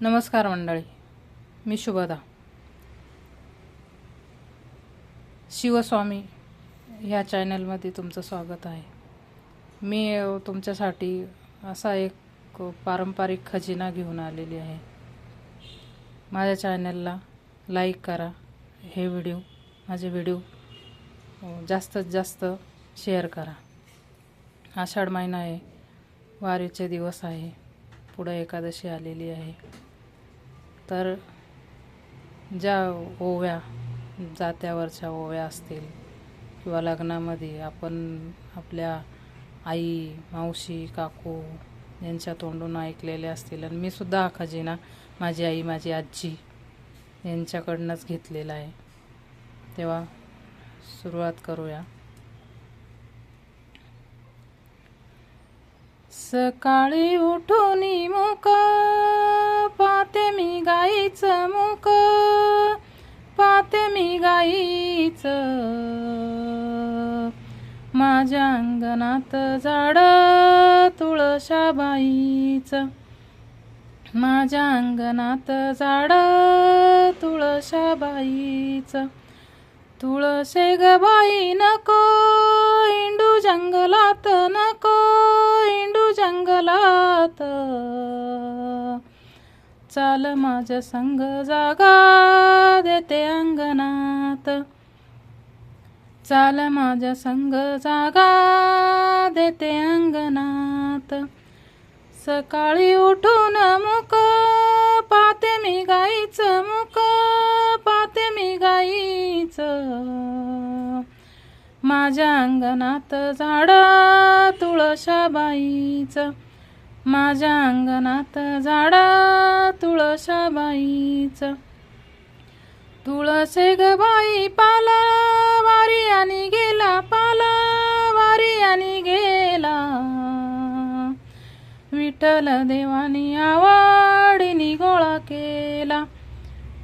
नमस्कार मंडळी. मी शुभदा. शिवस्वामी ह्या चॅनलमध्ये तुमचं स्वागत आहे. मी तुमच्यासाठी असा एक पारंपरिक खजिना घेऊन आलेली आहे. माझ्या चॅनलला लाईक करा. हे व्हिडिओ माझे व्हिडिओ जास्तीत जास्त शेअर करा. आषाढ महिना आहे. वारीचे दिवस आहे. पुढं एकादशी आलेली आहे. तर ज्या ओव्या जात्यावरच्या ओव्या असतील किंवा लग्नामध्ये आपण आपल्या आई मावशी काकू यांच्या तोंडून ऐकलेले असतील आणि मी सुद्धा हा खजिना माझी आई माझी आजी यांच्याकडनंच घेतलेला आहे. तेव्हा सुरुवात करूया. सकाळी उठून मुक पाते मी गाईचं मुक पाते मी गाईचं माझ्या अंगणात झाड तुळशाबाईचं. माझ्या अंगणात झाड तुळशाबाईचं. तुळसे गबाई बाई नको. इंडू जंगलात नको. इंडू जंगलात. चाल माझ्या संग जागा देते अंगणात. चाल माझ्या संग जागा देते अंगणात. सकाळी उठून मुक पाते मी गाईचं माझ्या अंगणात झाडा तुळशाबाईचं. माझ्या अंगणात झाडा तुळशाबाईचं. तुळसे ग बाई पाला वारी आणि गेला पाला वारी आणि गेला. विठ्ठल देवानी आवडीनी गोळा केला.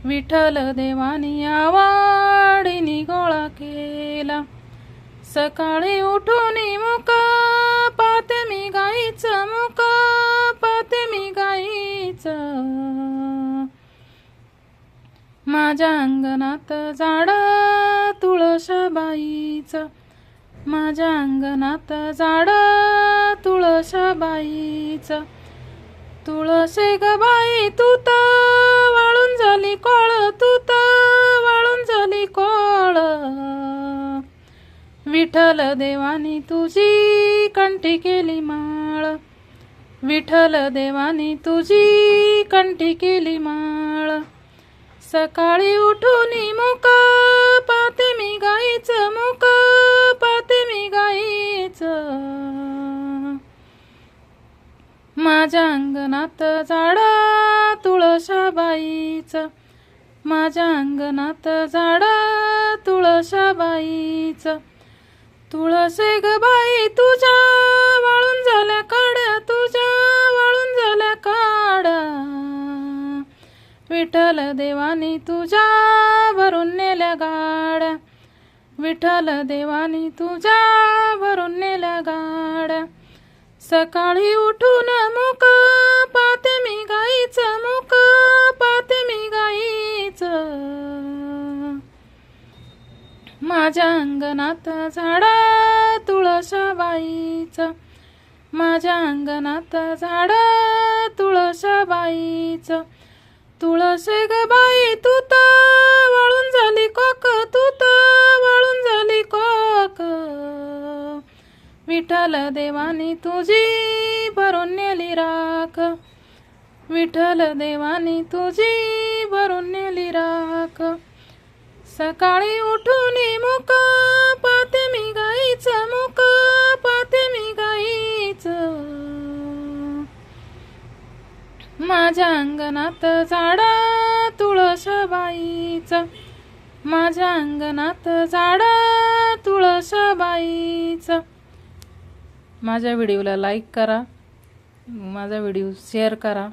विठ्ठल देवानी आवडीनी गोळा केला. सकाळी उठून मुक पाते मी गाईच मुक पाते मी गाईचं. माझ्या अंगणात झाड तुळशाबाईचं. माझ्या अंगणात झाड तुळशाबाईचं. तुळशे ग बाई तू तर वाळून झाली कोळ तू तर. विठ्ठल देवानी तुझी कंठी केली माळ. विठ्ठल देवानी तुझी कंठी केली माळ. सकाळी उठून मुक पाते मी गाईचं मुक पाते मी गाईचं. माझ्या अंगणात झाड तुळशाबाईचं. माझ्या अंगणात झाड तुळशाबाईचं. तुळसे ग बाई तुझ्या वाळून झाल्या काड्या तुझ्या वाळून झाल्या काड्या. विठ्ठल देवानी तुझ्या भरून नेल्या गाड्या. विठ्ठल देवानी तुझ्या भरून नेल्या गाड्या. सकाळी उठून मुक पाते मी माझ्या अंगणात झाडा तुळसाबाईचं माझ्या अंगणात झाड तुळसाबाईचं तुळसे ग बाई तू तर वाळून झाली कोक तू तर वाळून झाली कोक. विठ्ठल देवानी तुझी भरून नेली राख. विठ्ठल देवानी तुझी भरून नेली राख. सकाळी उठून मुक पाते मी गाईचं मुक पाते मी गाईचं. माझ्या अंगणात झाड तुळशाबाईचं माझ्या अंगणात झाड तुळशाबाईचं माझ्या व्हिडिओला लाईक करा माझा व्हिडिओ शेअर करा.